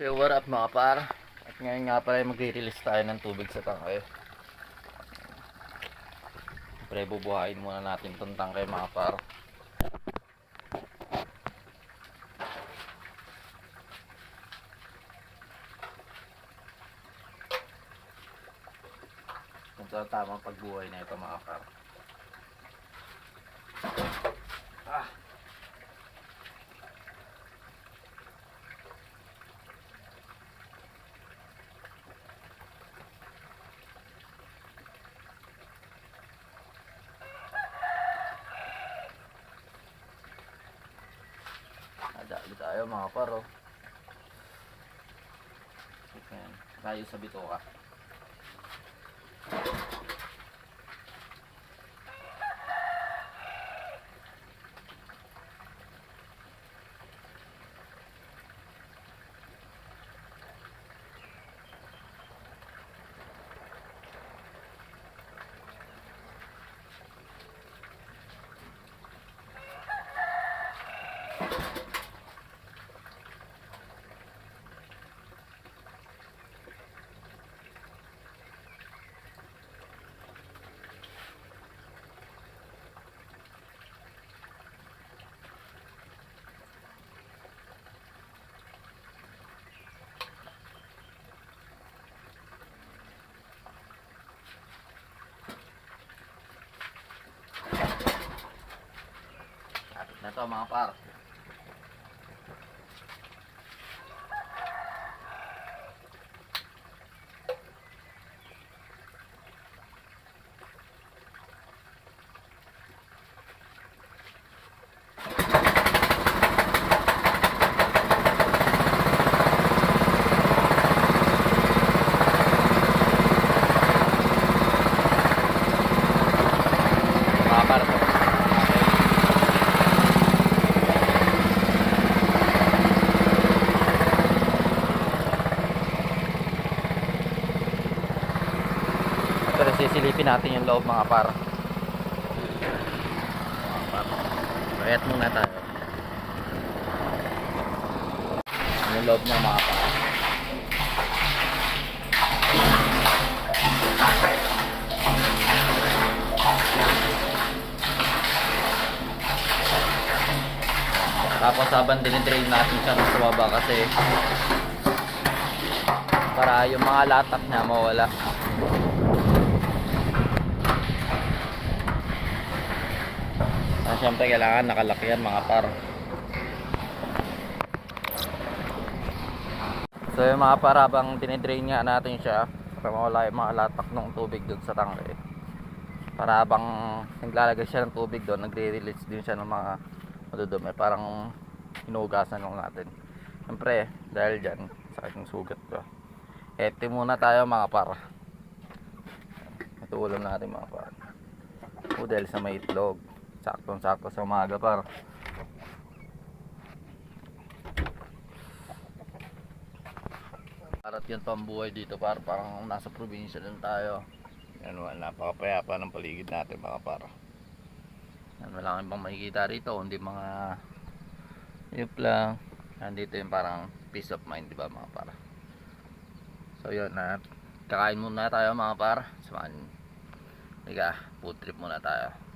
So what mga par? At ngayon nga pala magre-release tayo ng tubig sa tangke. Siyempre bubuhayin muna natin itong tangke mga par. Kung saan tamang pagbuhay na ito mga par. Nadali tayo mga paro. Ayan. Tayo sa bituka. Kapit na to mga par. Mga sisilipin natin yung loob mga par. Bayat muna tayo. Yung loob ng mga par. Tapos habang dinidrain natin siya sa baba kasi para yung mga latak niya mawala. Syempre kailangan nakalaki yan mga par. So yung mga par habang dinidrain nga natin siya para mawala yung mga latak ng tubig doon sa tangke. Para habang naglalagay siya ng tubig doon, nagre-release din siya ng mga madudumi. Parang hinugasan lang natin. Siyempre, dahil dyan, sakit ng sugat ko. Ete muna tayo mga par. Ito ulam natin mga par. Udel sa may itlog. Saktong sakto sa umaga par. Parat yung pambuhay dito par. Parang nasa probinsya din tayo. Yan wala. Napakapayapa ng paligid natin mga par. Yan, wala kang ibang makikita rito. Hindi mga yun lang. Nandito yung parang peace of mind, di ba mga par? So yun na kakain muna tayo mga par. Samahan. Higa, food trip muna tayo.